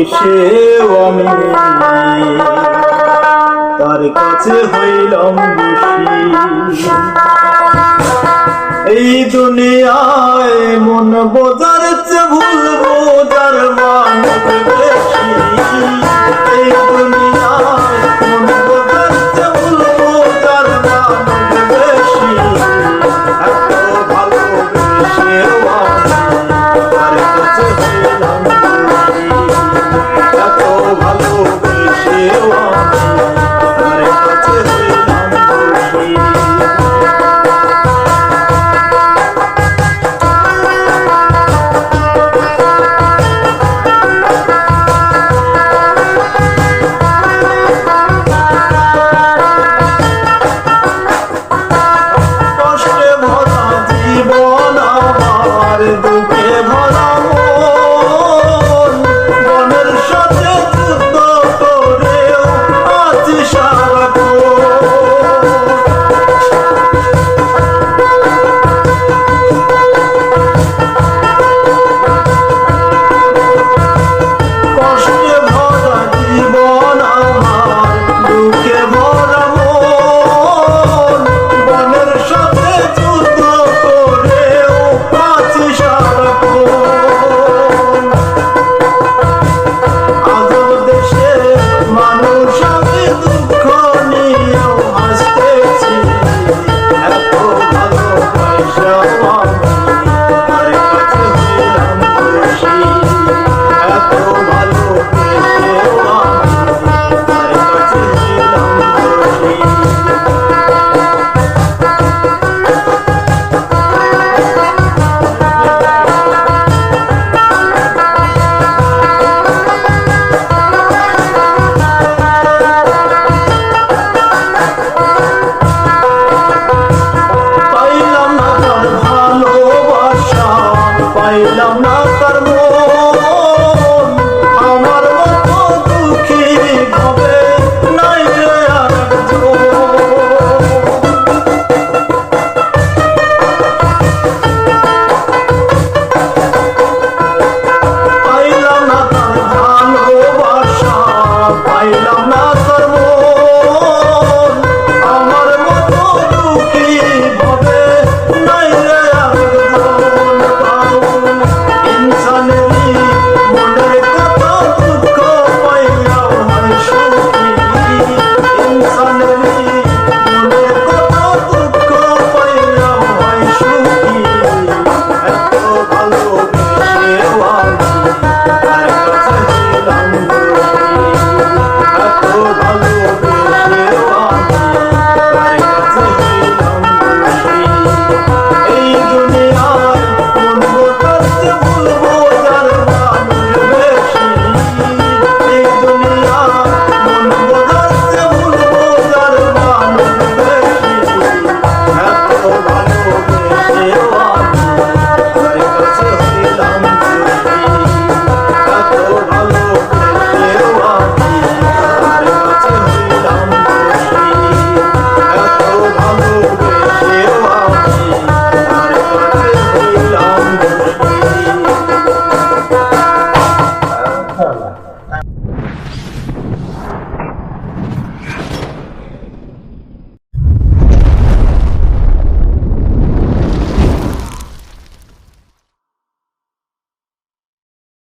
ভালোবেসেও আমি তার কাছে হইলাম দোষী এই দুনিয়ায় মন বোঝার চেয়ে ভুল বোঝার মানুষ